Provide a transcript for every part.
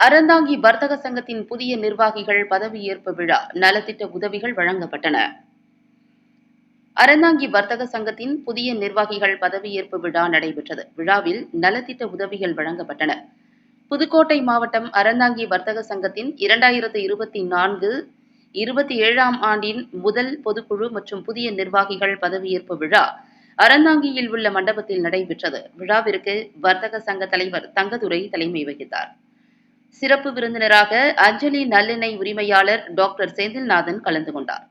அறந்தாங்கி வர்த்தக சங்கத்தின் புதிய நிர்வாகிகள் பதவியேற்பு விழா நலத்திட்ட உதவிகள் வழங்கப்பட்டன. அறந்தாங்கி வர்த்தக சங்கத்தின் புதிய நிர்வாகிகள் பதவியேற்பு விழா நடைபெற்றது. விழாவில் நலத்திட்ட உதவிகள் வழங்கப்பட்டன. புதுக்கோட்டை மாவட்டம் அறந்தாங்கி வர்த்தக சங்கத்தின் இரண்டாயிரத்து இருபத்தி நான்கு இருபத்தி ஏழாம் ஆண்டின் முதல் பொதுக்குழு மற்றும் புதிய நிர்வாகிகள் பதவியேற்பு விழா அறந்தாங்கியில் உள்ள மண்டபத்தில் நடைபெற்றது. விழாவிற்கு வர்த்தக சங்க தலைவர் தங்கதுரை தலைமை வகித்தார். சிறப்பு விருந்தினராக அஞ்சலி நல்லெண்ணெய் உரிமையாளர் டாக்டர் செந்தில்நாதன் கலந்து கொண்டார்.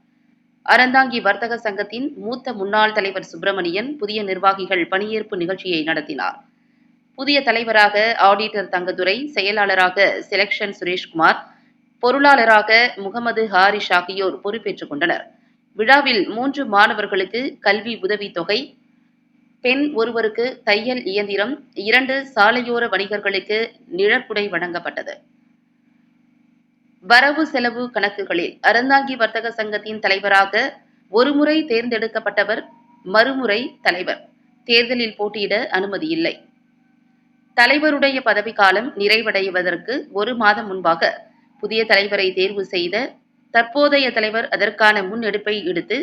அறந்தாங்கி வர்த்தக சங்கத்தின் மூத்த முன்னாள் தலைவர் சுப்பிரமணியன் புதிய நிர்வாகிகள் பணியேற்பு நிகழ்ச்சியை நடத்தினார். புதிய தலைவராக ஆடிட்டர் தங்கதுரை செயலாளராக செலக்ஷன் சுரேஷ்குமார் பொருளாளராக முகமது ஹாரிஷ் ஆகியோர் பொறுப்பேற்றுக் கொண்டனர். விழாவில் மூன்று மாணவர்களுக்கு கல்வி உதவித் தொகை பெண் ஒருவருக்கு தையல் இயந்திரம் இரண்டு சாலையோர வணிகர்களுக்கு நிழற்குடை வழங்கப்பட்டது. வரவு செலவு கணக்குகளில் அறந்தாங்கி வர்த்தக சங்கத்தின் தலைவராக ஒருமுறை தேர்ந்தெடுக்கப்பட்டவர் மறுமுறை தலைவர். தேர்தலில் போட்டியிட அனுமதி இல்லை. தலைவருடைய பதவிக்காலம் நிறைவடைவதற்கு ஒரு மாதம் முன்பாக புதிய தலைவரை தேர்வு செய்த தற்போதைய தலைவர் அதற்கான முன்னெடுப்பை எடுத்து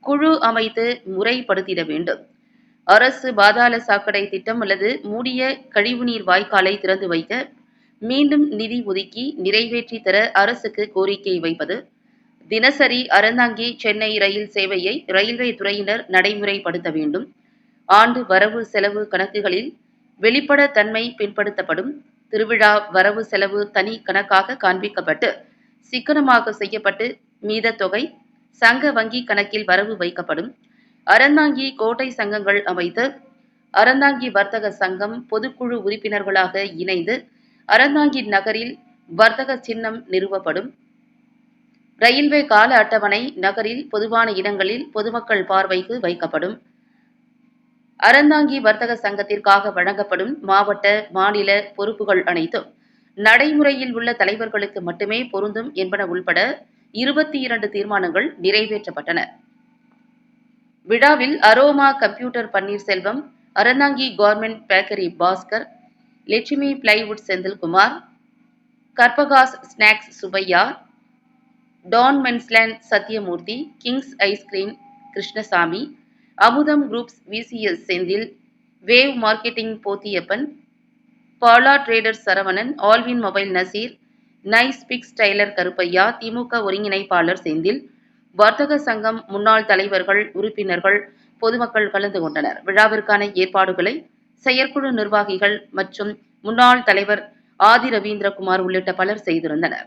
குழு அமைத்து முறைப்படுத்திட வேண்டும். அரசு பாதாள சாக்கடை திட்டம் அல்லது மூடிய கழிவுநீர் வாய்க்காலை திறந்து வைக்க மீண்டும் நிதி ஒதுக்கி நிறைவேற்றி தர அரசுக்கு கோரிக்கை வைப்பது. தினசரி அறந்தாங்கி சென்னை ரயில் சேவையை ரயில்வே துறையினர் நடைமுறைப்படுத்த வேண்டும். ஆண்டு வரவு செலவு கணக்குகளில் வெளிப்பட தன்மை பின்படுத்தப்படும். திருவிழா வரவு செலவு தனி கணக்காக காண்பிக்கப்பட்டு சிக்கனமாக செய்யப்பட்டு மீத தொகை சங்க வங்கி கணக்கில் வரவு வைக்கப்படும். அறந்தாங்கி கோட்டை சங்கங்கள் அமைத்து அறந்தாங்கி வர்த்தக சங்கம் பொதுக்குழு உறுப்பினர்களாக இணைந்து அறந்தாங்கி நகரில் வர்த்தக சின்னம் நிறுவப்படும். ரயில்வே கால அட்டவணை நகரில் பொதுவான இடங்களில் பொதுமக்கள் பார்வைக்கு வைக்கப்படும். அறந்தாங்கி வர்த்தக சங்கத்திற்காக வழங்கப்படும் மாவட்ட மாநில பொறுப்புகள் அனைத்தும் நடைமுறையில் உள்ள தலைவர்களுக்கு மட்டுமே பொருந்தும் என்பன உள்பட இருபத்தி இரண்டு தீர்மானங்கள் நிறைவேற்றப்பட்டன. விழாவில் aroma computer Panneerselvam Aranthangi government bakery Bhaskar Lakshmi plywood Senthilkumar Karpagas snacks Subbiah Don Mensland Sathyamoorthy kings ice cream Krishnasamy Amudham groups VCS Senthil wave marketing Pothiyappan Bala traders Saravanan Alvin mobile Naseer nice fix tailor Karuppaiah DMK ஒருங்கிணைப்பாளர் செந்தில் வர்த்தக சங்கம் முன்னாள் தலைவர்கள் உறுப்பினர்கள் பொதுமக்கள் கலந்து கொண்டனர். விழாவிற்கான ஏற்பாடுகளை செயற்குழு நிர்வாகிகள் மற்றும் முன்னாள் தலைவர் ஆதி ரவீந்திரகுமார் உள்ளிட்ட பலர் செய்திருந்தனர்.